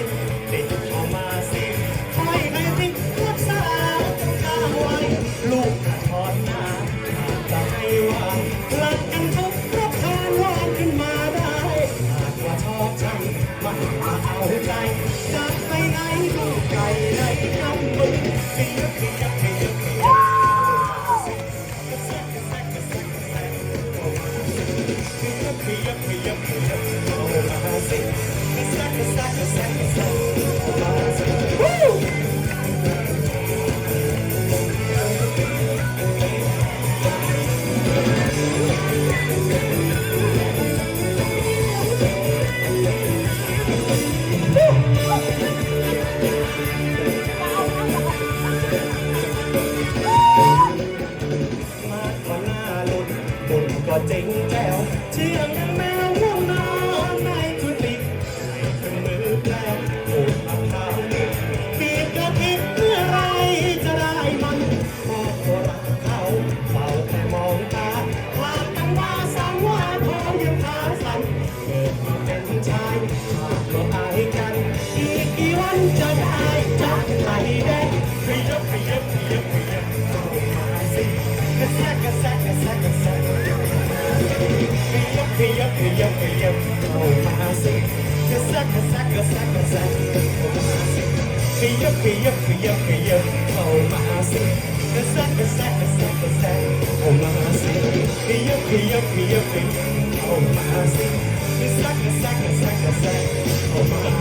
Baby, baby. ขยับขยับโอ้มหาเศรษฐีกระซักกระซักกระซักกระซักโอ้มหาเศรษฐีขยับขยับขยับขยับโอ้มหาเศรษฐีกระซักกระซักกระซักกระซักโอ้มหาเศรษฐีขยับขยับขยับขยับโอ้มหาเศรษฐีกระซักกระซักกระซักกระซักโอ้มหา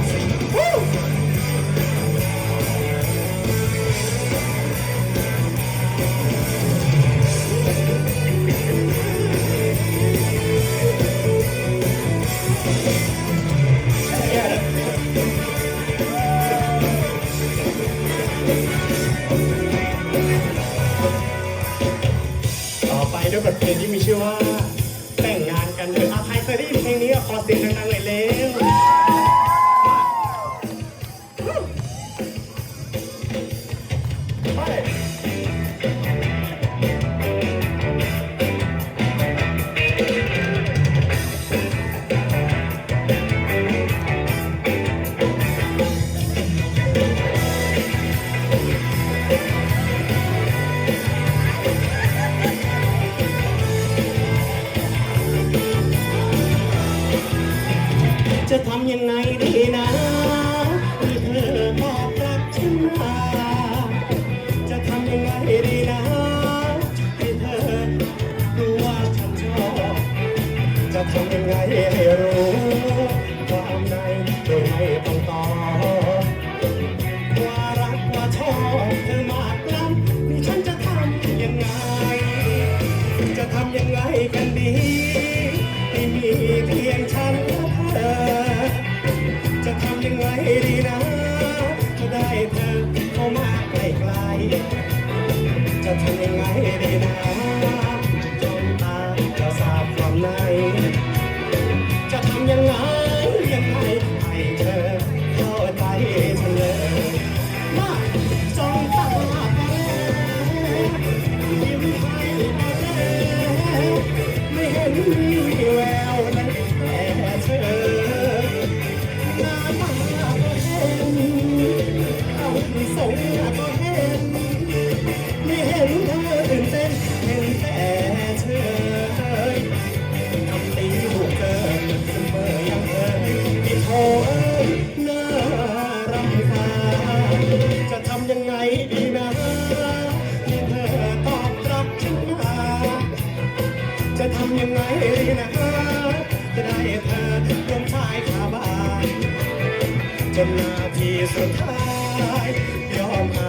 จะทำยังไงนะคะจะได้เธอลงชายขาบานจนนาทีสุดท้ายยอมหา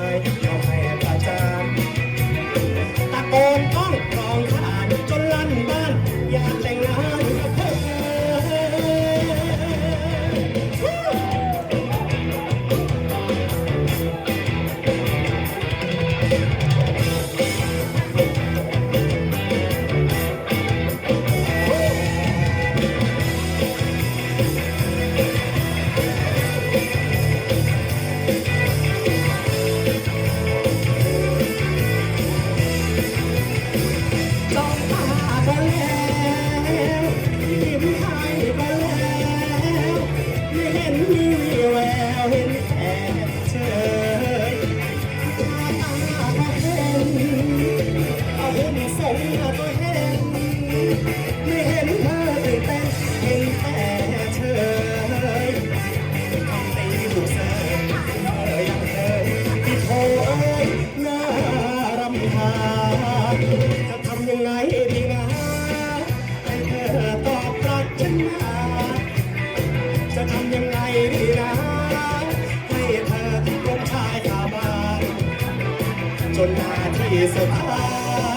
จนนาที่สุดท้า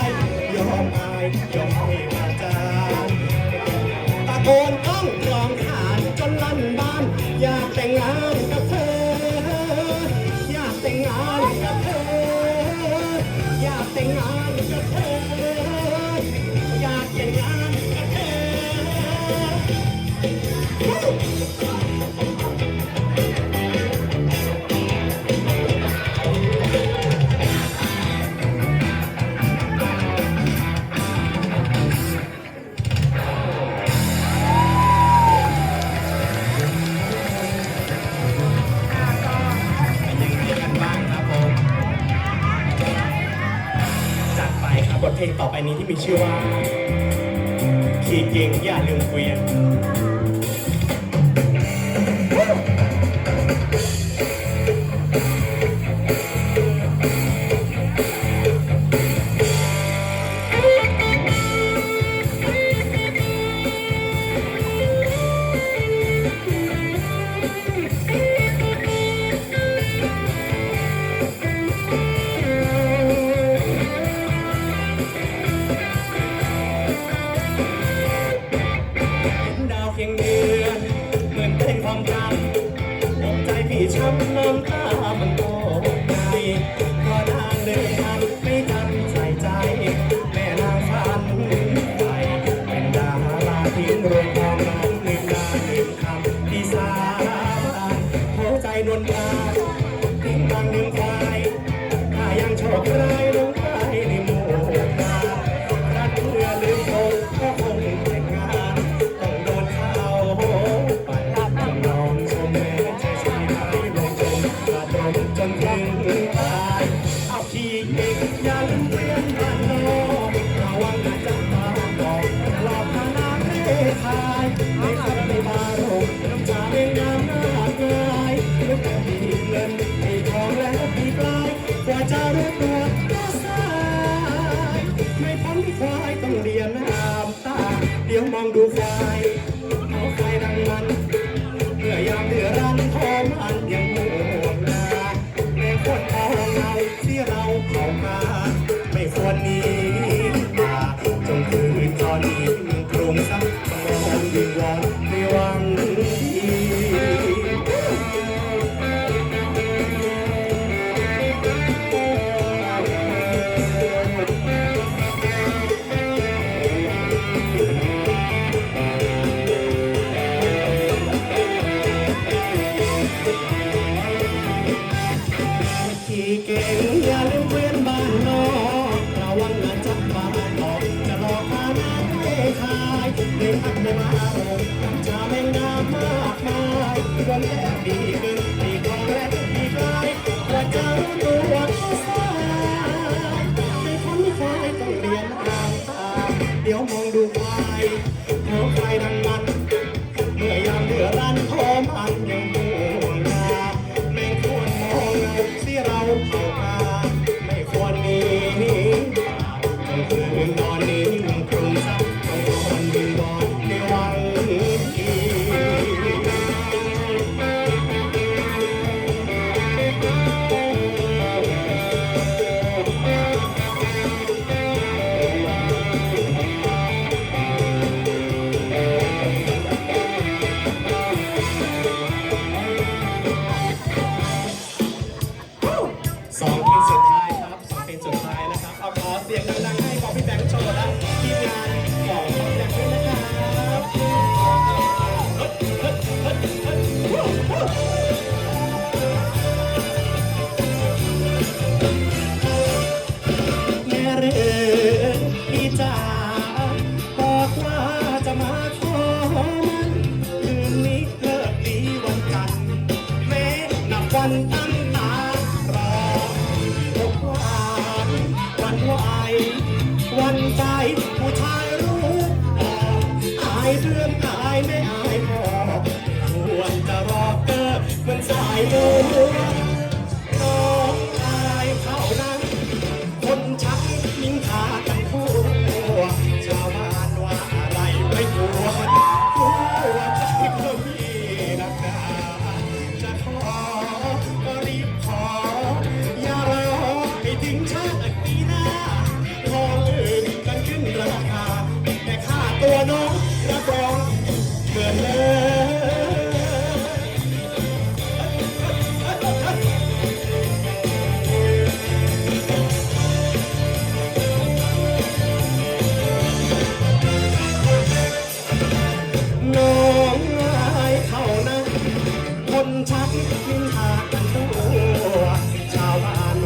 ยยอมอายยอมให้มาจารตะโกนต้องร้องไห้ thinking เลี้ยงมองดูกาย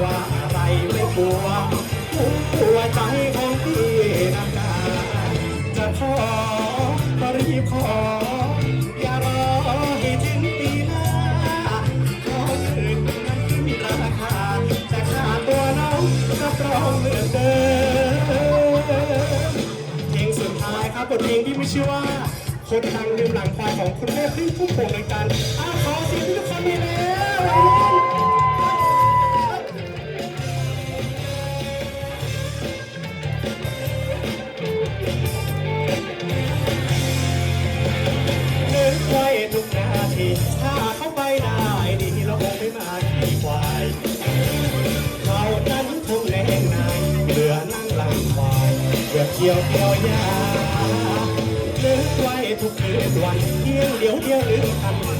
วอะไรไม่กลัวหัวใจของพี่นะจ๊ะจะขอก็รีบขอ อย่ารอให้ถึงปีหน้าขอคืนนั้นที่มีราคาจะค่าตัวน้องรับรองเหมือนเดิมเพลงสุดท้ายครับบทเพลงที่ไม่ชื่อว่าคนดังลืมหลังควายของคุณแม่พึ่งพุ่มพวงโดยการอาขอเสียงทุกคนมีนะ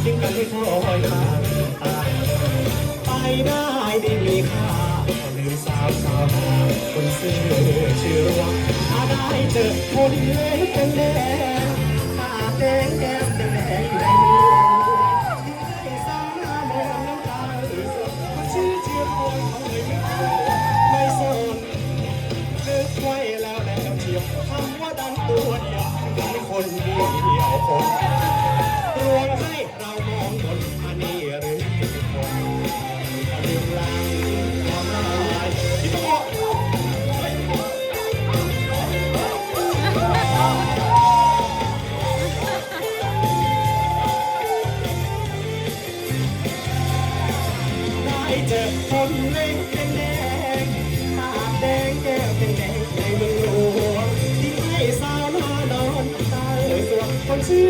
ทิ้งกันไม่พอไว้มาตาไปได้ไม่มีค่าหรือสาวสาวาคนซื่อชื่อว่าถ้ได้เจอคนเล่นเป็นแดงตาแดง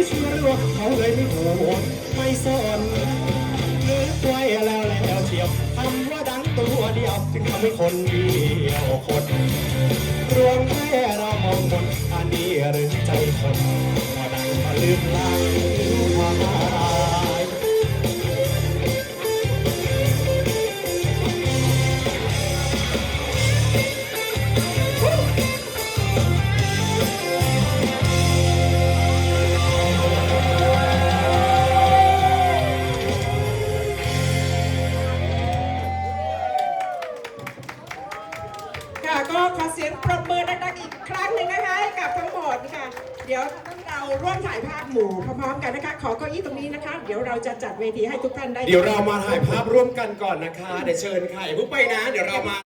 เชื่อหลวงเขาเลยไม่หัวไม่สนนึกไว้แล้วแล้วเชียวทำว่าดังตัวเดียวจึงทำให้คนเดียวคนรวงแม่เรามองมนอันนี้หรือใจคนพอดังมาลืมลางความ ได้ เดี๋ยวเรามาถ่ายภาพร่วมกันก่อนนะคะ เดี๋ยวเชิญค่ะอย่าเพิ่งไปนะ เดี๋ยวเรามา